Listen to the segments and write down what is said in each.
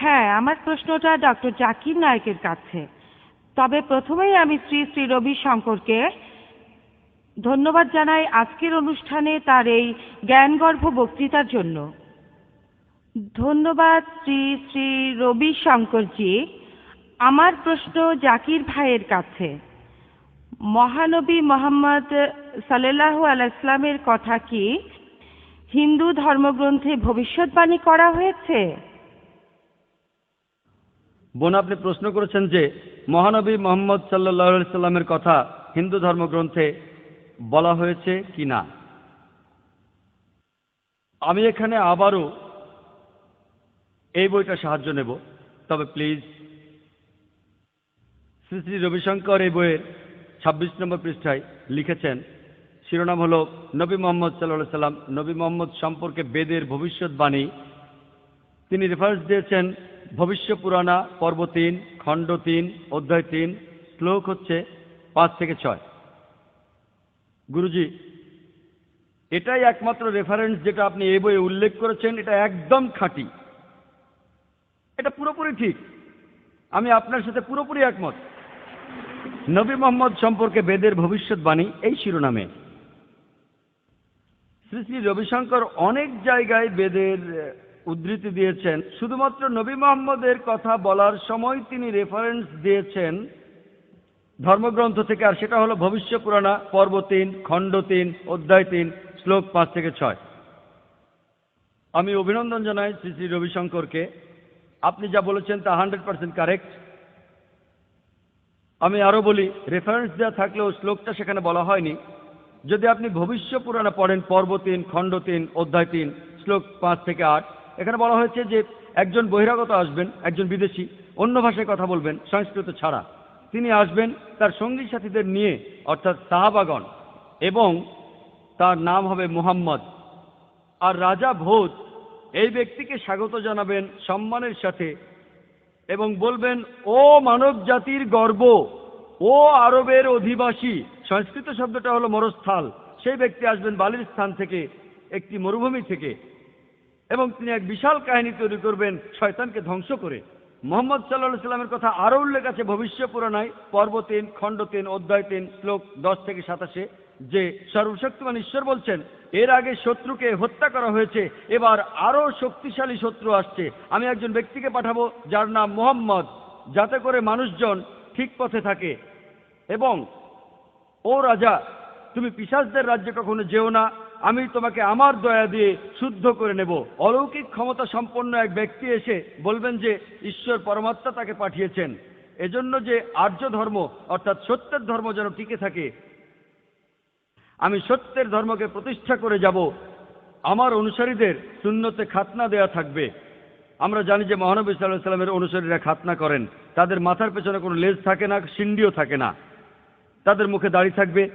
হ্যাঁ আমার প্রশ্নটা ডক্টর জাকির নায়কের কাছে। তবে প্রথমেই আমি শ্রী শ্রী রবি শঙ্করকে ধন্যবাদ জানাই আজকের অনুষ্ঠানে তার এই জ্ঞানগর্ভ বক্তৃতার জন্য। ধন্যবাদ শ্রী শ্রী রবি শঙ্করজি, আমার প্রশ্ন জাকির ভাইয়ের কাছে। মহানবী মোহাম্মদ সাল্লাল্লাহু আলাইসলামের কথা কি হিন্দু ধর্মগ্রন্থে ভবিষ্যৎবাণী করা হয়েছে? বোন, আপনি প্রশ্ন করেছেন যে মহানবী মোহাম্মদ সাল্লাহ সাল্লামের কথা হিন্দু ধর্মগ্রন্থে বলা হয়েছে কি না? আমি এখানে আবারও এই বইটা সাহায্য নেব। তবে প্লিজ, শ্রী শ্রী রবিশঙ্কর এই বইয়ের ছাব্বিশ নম্বর পৃষ্ঠায় লিখেছেন, শিরোনাম হল, নবী মোহাম্মদ সাল্লাহ সাল্লাম, নবী মোহাম্মদ সম্পর্কে বেদের ভবিষ্যৎবাণী। তিনি রেফারেন্স দিয়েছেন ভবিষ্য পুরাণা, পর্ব তিন, খণ্ড তিন, অধ্যায় তিন, শ্লোক হচ্ছে পাঁচ থেকে ছয়। গুরুজি, এটাই একমাত্র রেফারেন্স যেটা আপনি এই বইয়ে উল্লেখ করেছেন, এটা একদম খাঁটি। এটা পুরোপুরি ঠিক। আমি আপনার সাথে পুরোপুরি একমত। নবী মোহাম্মদ সম্পর্কে বেদের ভবিষ্যৎবাণী এই শিরোনামে। শ্রী শ্রী রবিশঙ্কর অনেক জায়গায় বেদের উদ্ধৃতি দিয়েছেন। শুধুমাত্র নবী মোহাম্মদের কথা বলার সময় তিনি রেফারেন্স দিয়েছেন ধর্মগ্রন্থ থেকে, আর সেটা হলো ভবিষ্য পুরাণা, পর্ব তিন, খণ্ড তিন, অধ্যায় তিন, শ্লোক পাঁচ থেকে ছয়। আমি অভিনন্দন জানাই শ্রী শ্রী রবিশঙ্করকে। আপনি যা বলেছেন তা হান্ড্রেড পার্সেন্ট কারেক্ট। আমি আরও বলি রেফারেন্স দেওয়া থাকলেও শ্লোকটা সেখানে বলা হয়নি। যদি আপনি ভবিষ্য পুরাণে পড়েন, পর্ব তিন, খণ্ড তিন, অধ্যায় তিন, শ্লোক পাঁচ থেকে আট এখানে বলা হয়েছে যে একজন বহিরাগত আসবেন, একজন বিদেশি, অন্য ভাষায় কথা বলবেন, সংস্কৃত ছাড়া। তিনি আসবেন তার সঙ্গী সাথীদের নিয়ে, অর্থাৎ সাহাবাগণ, এবং তার নাম হবে মুহাম্মদ। আর রাজা ভোজ এই ব্যক্তিকে স্বাগত জানাবেন সম্মানের সাথে এবং বলবেন, ও মানব জাতির গর্ব, ও আরবের অধিবাসী। সংস্কৃত শব্দটা হলো মরস্থল। সেই ব্যক্তি আসবেন বালির স্থান থেকে, একটি মরুভূমি থেকে। এবং তিনি এক বিশাল কাহিনী তৈরি করবেন শয়তানকে ধ্বংস করে। মোহাম্মদ সাল্লাহ সাল্লামের কথা আরও উল্লেখ আছে ভবিষ্য পুরাণায়, পর্ব তিন, খণ্ড তিন, অধ্যায় তিন, শ্লোক দশ থেকে সাতাশে, যে সর্বশক্তিমান ঈশ্বর বলছেন, এর আগে শত্রুকে হত্যা করা হয়েছে, এবার আরও শক্তিশালী শত্রু আসছে। আমি একজন ব্যক্তিকে পাঠাবো যার নাম মোহাম্মদ, যাতে করে মানুষজন ঠিক পথে থাকে। এবং, ও রাজা, তুমি পিসাসদের রাজ্যে কখনো যেও না আমি তোমাকে আমার দয়া দিয়ে শুদ্ধ করে নেব। অলৌকিক ক্ষমতা সম্পন্ন এক ব্যক্তি এসে বলবেন যে, ঈশ্বর পরমাত্মা তাকে পাঠিয়েছেন। এজন্য যে আর্য ধর্ম, অর্থাৎ সত্যের ধর্ম যেন টিকে থাকে, আমি সত্যের ধর্মকে প্রতিষ্ঠা করে যাব। আমার অনুসারীদের শূন্যতে খাতনা দেয়া থাকবে। আমরা জানি যে মহানবী সাল্লাহ সাল্লামের অনুসারীরা খাতনা করেন। তাদের মাথার পেছনে কোনো লেজ থাকে না সিন্ডিও থাকে না। তাদের মুখে দাড়ি থাকবে।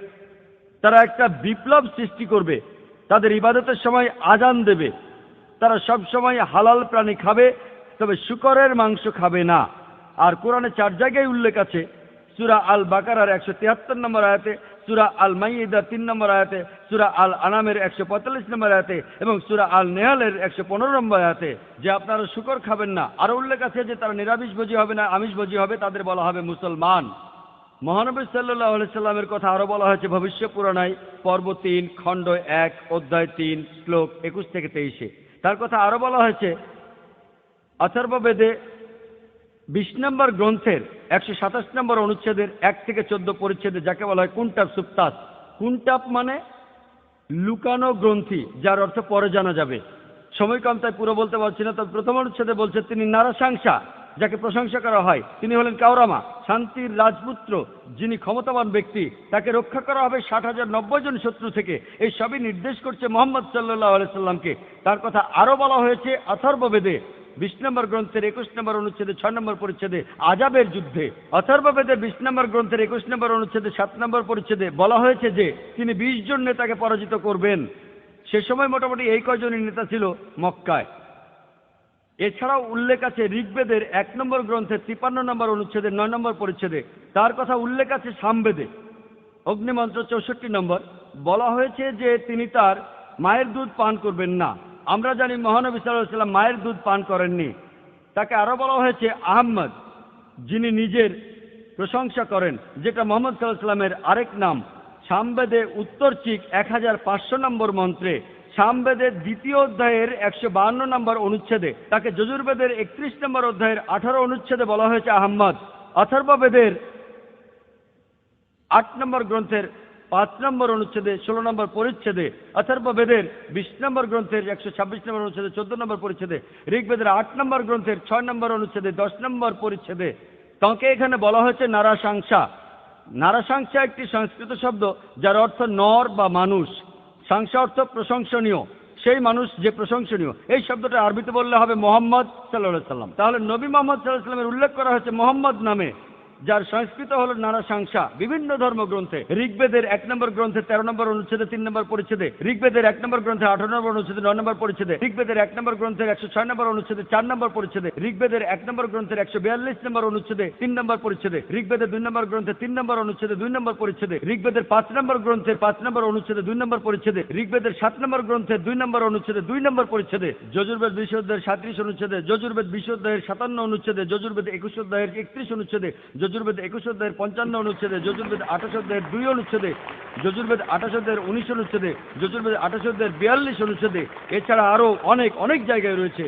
তারা একটা বিপ্লব সৃষ্টি করবে। তাদের ইবাদতের সময় আজান দেবে। তারা সব সময় হালাল প্রাণী খাবে, তবে শুকরের মাংস খাবে না। আর কোরআনে চার জায়গায় উল্লেখ আছে। সুরা আল বাকারার একশো তিয়াত্তর নম্বর আয়াতে, সুরা আল মাইদার তিন নম্বর আয়াতে, সুরা আল আনামের একশো পঁয়তাল্লিশ নম্বর আয়াতে এবং সুরা আল নেহালের একশো পনেরো নম্বর আয়াতে যে আপনারা শুকর খাবেন না। আরও উল্লেখ আছে যে তারা নিরামিষ ভোজী হবে না আমিষ ভোজী হবে, তাদের বলা হবে মুসলমান। মহানবী সাল্লাহ সাল্লামের কথা আরও বলা হয়েছে ভবিষ্য পুরাণায়, পর্ব তিন, খণ্ড এক, অধ্যায় তিন, শ্লোক একুশ থেকে তেইশে। তার কথা আরও বলা হয়েছে, অথর্ববেদে বিশ নম্বর গ্রন্থের, একশো সাতাশ নম্বর অনুচ্ছেদের এক থেকে চোদ্দ পরিচ্ছেদে যাকে বলা হয় কুন্টাপ সুপ্তাস। কুন্টাপ মানে লুকানো গ্রন্থি, যার অর্থ পরে জানা যাবে। সময় কম তাই পুরো বলতে পারছি না, তবে প্রথম অনুচ্ছেদে বলছে তিনি নারাসাংসা। যাকে প্রশংসা করা হয়, তিনি হলেন কাউরামা শান্তির রাজপুত্র, যিনি ক্ষমতাবান ব্যক্তি। তাকে রক্ষা করা হবে ষাট হাজার নব্বই জন শত্রু থেকে। এই সবই নির্দেশ করছে মোহাম্মদ সাল্লাহ আলাইসাল্লামকে তার কথা আরও বলা হয়েছে, অথর্ববেদে। বিশ নম্বর গ্রন্থের একুশ নম্বর অনুচ্ছেদে, ছয় নম্বর পরিচ্ছেদে, আজাবের যুদ্ধে। অথর্ববেদের বিশ নম্বর গ্রন্থের একুশ নম্বর অনুচ্ছেদে, সাত নম্বর পরিচ্ছেদে বলা হয়েছে যে, তিনি বিশ জন নেতাকে পরাজিত করবেন। সে সময় মোটামুটি এই কয়জনই নেতা ছিল? মক্কায়। এছাড়াও উল্লেখ আছে ঋগ্বেদের এক নম্বর গ্রন্থের তিপান্ন নম্বর অনুচ্ছেদে, নয় নম্বর পরিচ্ছেদে। তার কথা উল্লেখ আছে সামবেদে। অগ্নিমন্ত্র চৌষট্টি নম্বর। বলা হয়েছে যে তিনি তার মায়ের দুধ পান করবেন না। আমরা জানি মহানবী সাল্লাহ সাল্লাম মায়ের দুধ পান করেননি। তাকে আরও বলা হয়েছে আহম্মদ, যিনি নিজের প্রশংসা করেন, যেটা মোহাম্মদ সাল্লাহ সাল্লামের আরেক নাম। সামবেদে উত্তরচিক এক হাজার পাঁচশো নম্বর মন্ত্রে সামবেদের দ্বিতীয় অধ্যায়ের একশো বাহান্ন নম্বর অনুচ্ছেদে, তাকে যজুর্বেদের একত্রিশ নম্বর অধ্যায়ের আঠারো অনুচ্ছেদে বলা হয়েছে আহম্মদ। অথর্ববেদের আট নম্বর গ্রন্থের পাঁচ নম্বর অনুচ্ছেদে, ষোলো নম্বর পরিচ্ছেদে অথর্ব বেদের বিশ নম্বর গ্রন্থের একশো ছাব্বিশ নম্বর অনুচ্ছেদে, চোদ্দ নম্বর পরিচ্ছেদে, ঋগ্বেদের আট নম্বর গ্রন্থের ছয় নম্বর অনুচ্ছেদে, দশ নম্বর পরিচ্ছেদে। তাঁকে এখানে বলা হয়েছে নারাশাংসা। নারাশাংসা একটি সংস্কৃত শব্দ যার অর্থ নর বা মানুষ। সাংসা অর্থ প্রশংসনীয়। সেই মানুষ যে প্রশংসনীয়। এই শব্দটা আরবিতে বললে হবে মোহাম্মদ সাল্লাহ সাল্লাম তাহলে নবী মোহাম্মদ সাল্লাহ সাল্লামের উল্লেখ করা হয়েছে মোহাম্মদ নামে। যার সংস্কৃত হলো নারাশাংসা বিভিন্ন ধর্মগ্রন্থে। ঋগ্বেদের এক নম্বর গ্রন্থে তেরো নম্বর অনুচ্ছেদে, তিন নম্বর পরিচ্ছেদে। ঋগ্বেদের এক নম্বর গ্রন্থে আঠারো নম্বর অনুচ্ছেদে, নয় নম্বর পরিচ্ছেদে। ঋগ্বেদের এক নম্বর গ্রন্থের একশো ছয় নম্বর অনুচ্ছেদে, চার নম্বর পরিচ্ছেদে। ঋগ্বেদের এক নম্বর গ্রন্থের একশো বিয়াল্লিশ নম্বর অনুচ্ছেদে, তিন নম্বর পরিচ্ছেদে। ঋগ্বেদের দুই নম্বর গ্রন্থে তিন নম্বর অনুচ্ছেদে, দুই নম্বর পরিচ্ছেদে। ঋগ্বেদের পাঁচ নম্বর গ্রন্থের পাঁচ নম্বর অনুচ্ছেদে, দুই নম্বর পরিচ্ছেদে। ঋগ্বেদের সাত নম্বর গ্রন্থের দুই নম্বর অনুচ্ছেদে, দুই নম্বর পরিচ্ছেদে। যজুর্বেদ বিশ অধ্যায়ের সাঁত্রিশ অনুচ্ছেদে, যজুর্বেদ বিশ অধ্যায়ের সাতান্ন অনুচ্ছেদে, যজুর্বেদ একুশ অধ্যায়ের একত্রিশ অনুচ্ছেদে যজুর্বেদ একুশ অধ্যায়ের পঞ্চান্ন অনুচ্ছেদে, যজুর্বেদ আঠাশ অধ্যায়ের দুই অনুচ্ছেদে, যজুর্বেদ আঠাশ অধ্যায়ের উনিশ অনুচ্ছেদে, যজুর্বেদ আঠাশ অধ্যায়ের বিয়াল্লিশ অনুচ্ছেদে। এছাড়া আরও অনেক অনেক জায়গায় রয়েছে।